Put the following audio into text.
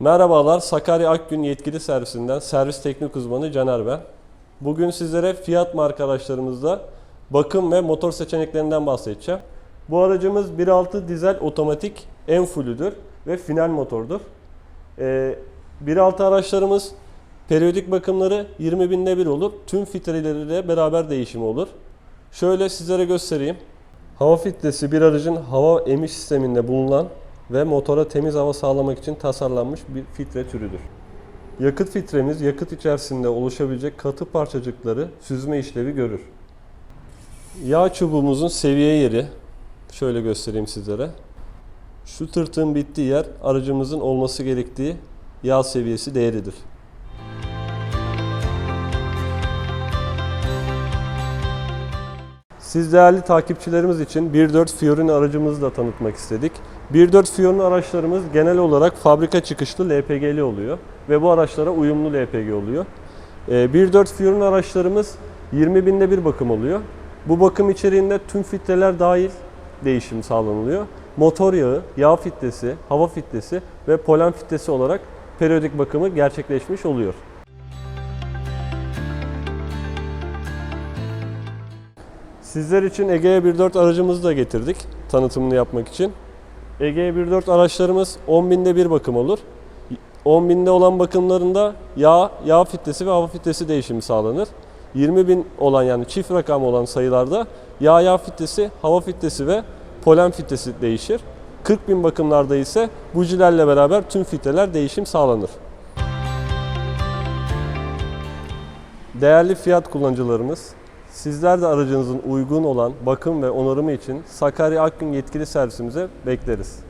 Merhabalar, Sakarya Akgün yetkili servisinden servis teknik uzmanı Caner ben. Bugün sizlere Fiat marka araçlarımızda bakım ve motor seçeneklerinden bahsedeceğim. Bu aracımız 1.6 dizel otomatik en fullüdür ve final motordur. Ee, 1.6 araçlarımız periyodik bakımları 20 binde bir olur. Tüm filtreleriyle beraber değişimi olur. Şöyle sizlere göstereyim. Hava filtresi bir aracın hava emiş sisteminde bulunan ve motora temiz hava sağlamak için tasarlanmış bir filtre türüdür. Yakıt filtremiz yakıt içerisinde oluşabilecek katı parçacıkları süzme işlevi görür. Yağ çubuğumuzun seviye yeri şöyle göstereyim sizlere. Şu tırtığın bittiği yer aracımızın olması gerektiği yağ seviyesi değeridir. Siz değerli takipçilerimiz için 1.4 Fiorino aracımızı da tanıtmak istedik. 1.4 Fiorino araçlarımız genel olarak fabrika çıkışlı LPG'li oluyor ve bu araçlara uyumlu LPG oluyor. Ee, 1.4 Fiorino araçlarımız 20 binde bir bakım oluyor. Bu bakım içeriğinde tüm filtreler dahil değişim sağlanılıyor. Motor yağı, yağ filtresi, hava filtresi ve polen filtresi olarak periyodik bakımı gerçekleşmiş oluyor. Sizler için Egea 1.4 aracımızı da getirdik tanıtımını yapmak için. Egea 1.4 araçlarımız 10 binde bir bakım olur. 10 binde olan bakımlarında yağ, yağ filtresi ve hava filtresi değişimi sağlanır. 20 bin olan yani çift rakam olan sayılarda yağ, yağ filtresi, hava filtresi ve polen filtresi değişir. 40 bin bakımlarda ise bujilerle beraber tüm filtreler değişim sağlanır. Değerli fiyat kullanıcılarımız, sizler de aracınızın uygun olan bakım ve onarımı için Sakarya Akgün yetkili servisimize bekleriz.